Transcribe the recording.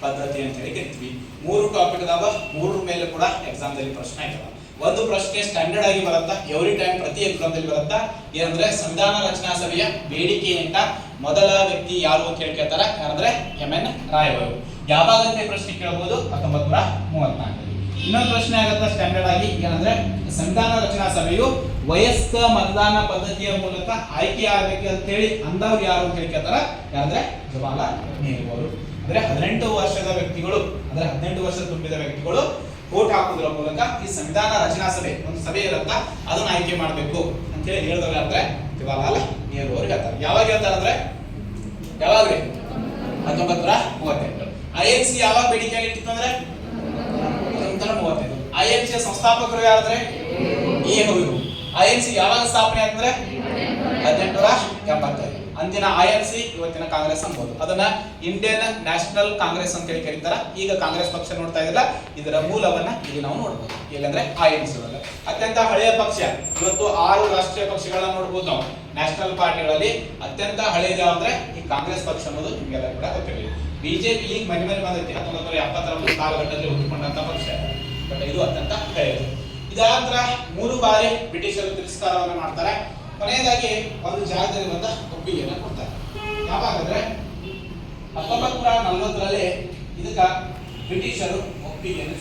ಪದ್ಧತಿ ಅಂತ ಹೇಳಿ ಮೂರು ಟಾಪಿಕ್ ಅದಾವ ಮೂರು ಮೇಲೆ ಕೂಡ ಎಕ್ಸಾಮ್ ದಲ್ಲಿ ಪ್ರಶ್ನೆ ಆಯ್ತವ ಒಂದು ಪ್ರಶ್ನೆ ಸ್ಟ್ಯಾಂಡರ್ಡ್ ಆಗಿ ಬರುತ್ತಾ? ಎವ್ರಿ ಟೈಮ್ ಪ್ರತಿ ಎಕ್ಸಾಮ್ ದಲ್ಲಿ ಬರುತ್ತಾ? ಏನಂದ್ರೆ ಸಂವಿಧಾನ ರಚನಾ ಸಭೆಯ ಬೇಡಿಕೆ ಅಂತ ಮೊದಲ ವ್ಯಕ್ತಿ ಯಾರು ಅಂತ ಹೇಳಿ ಕೇಳ್ತಾರ. ಯಾರಂದ್ರೆ, ಎಂ ಎನ್ ರಾಯವರು. ಯಾವಾಗ ಅಂತ ಪ್ರಶ್ನೆ ಕೇಳಬಹುದು ಹತ್ತೊಂಬತ್ ನೂರ ಮೂವತ್ನಾಲ್ಕರಲ್ಲಿ. ಇನ್ನೊಂದು ಪ್ರಶ್ನೆ ಆಗತ್ತ ಸ್ಟ್ಯಾಂಡರ್ಡ್ ಆಗಿ? ಏನಂದ್ರೆ ಸಂವಿಧಾನ ರಚನಾ ಸಭೆಯು ವಯಸ್ಕ ಮತದಾನ ಪದ್ಧತಿಯ ಮೂಲಕ ಆಯ್ಕೆ ಆಗಬೇಕು ಅಂತ ಹೇಳಿ ಅಂದವ್ರು ಯಾರು ಅಂತ ಹೇಳಿ ಕೇಳ್ತಾರ. ಯಾರಂದ್ರೆ, ಜವಾಹರ್ಲಾಲ್ ನೆಹರು ಅವರು. ಅಂದ್ರೆ ಹದಿನೆಂಟು ವರ್ಷದ ವ್ಯಕ್ತಿಗಳು, ಅಂದ್ರೆ ಹದಿನೆಂಟು ವರ್ಷ ತುಂಬಿದ ವ್ಯಕ್ತಿಗಳು ವೋಟ್ ಹಾಕುವುದರ ಮೂಲಕ ಈ ಸಂವಿಧಾನ ರಚನಾ ಸಭೆ, ಒಂದು ಸಭೆ ಇರುತ್ತ, ಅದನ್ನ ಆಯ್ಕೆ ಮಾಡಬೇಕು ಅಂತ ಹೇಳಿ ಹೇಳಿದವ್ರು ಅಂದ್ರೆ ಜವಾಹರ್ಲಾಲ್ ನೆಹರು ಅವ್ರಿಗೆ ಹೇಳ್ತಾರೆ. ಯಾವಾಗ ಹೇಳ್ತಾರೆ ಅಂದ್ರೆ? ಯಾವಾಗ ರೀ? ಹತ್ತೊಂಬತ್ತರ ಮೂವತ್ತೆಂಟು ಐ ಎನ್ ಸಿ ಯಾವಾಗ ಬೇಡಿಕೆ ಇಟ್ಟಿತ್ತು ಅಂದ್ರೆ? ಹತ್ತೊಂಬತ್ತರ ಮೂವತ್ತೈದು. ಐ ಎನ್ ಸಿ ಸಂಸ್ಥಾಪಕರು ಯಾರಂದ್ರೆ? ಎ ಹೂವು ಐ ಎನ್ ಸಿ ಯಾವಾಗ ಸ್ಥಾಪನೆ ಅಂದ್ರೆ? ಹದಿನೆಂಟುನೂರ ಎಂಬತ್ತೈದು. ಅಂದಿನ ಐ ಎನ್ ಸಿ ಇವತ್ತಿನ ಕಾಂಗ್ರೆಸ್ ಅನ್ಬೋದು ಅದನ್ನ ಇಂಡಿಯನ್ ನ್ಯಾಷನಲ್ ಕಾಂಗ್ರೆಸ್ ಅಂತ ಹೇಳಿ ಕರೀತಾರ. ಈಗ ಕಾಂಗ್ರೆಸ್ ಪಕ್ಷ ನೋಡ್ತಾ ಇದಿಲ್ಲ ಇದರ ಮೂಲವನ್ನ ಇಲ್ಲಿ ನಾವು ನೋಡ್ಬೋದು. ಇಲ್ಲಂದ್ರೆ ಐ ಎನ್ ಸಿ ಅತ್ಯಂತ ಹಳೆಯ ಪಕ್ಷ. ಇವತ್ತು ಆರು ರಾಷ್ಟ್ರೀಯ ಪಕ್ಷಗಳನ್ನ ನೋಡ್ಬೋದು ನಾವು. ನ್ಯಾಷನಲ್ ಪಾರ್ಟಿಗಳಲ್ಲಿ ಅತ್ಯಂತ ಹಳೆಯದ ಅಂದ್ರೆ ಈ ಕಾಂಗ್ರೆಸ್ ಪಕ್ಷ ಅನ್ನೋದು ನಿಮಗೆಲ್ಲ ಕೂಡ ಗೊತ್ತಿರಲಿ. ಬಿಜೆಪಿ ಈಗ ಮನೆ ಮನೆ ಬಂದೈತಿ. ಹತ್ತೊಂಬತ್ತು ನೂರ ಎಪ್ಪತ್ತರ ಕಾಲಘಟ್ಟದಲ್ಲಿ ಹುಟ್ಟಿಕೊಂಡಂತ ಪಕ್ಷ. ಬಟ್ ಇದು ಅತ್ಯಂತ ಹಳೆಯದು. ಇದಾದ ಮೂರು ಬಾರಿ ಬ್ರಿಟಿಷರು ತಿರಸ್ಕಾರವನ್ನು ಮಾಡ್ತಾರೆ. ಕೊನೆಯದಾಗಿ ಒಂದು ಬಂದ ಒಪ್ಪಿಗೆಯನ್ನು ಕೊಡ್ತಾರೆ. ಯಾವಾಗಂದ್ರೆ ಹತ್ತೊಂಬತ್ತು ನೂರ ನಲವತ್ತರಲ್ಲಿ ಇದಕ್ಕ ಬ್ರಿಟಿಷರು ಒಪ್ಪಿಗೆಯನ್ನು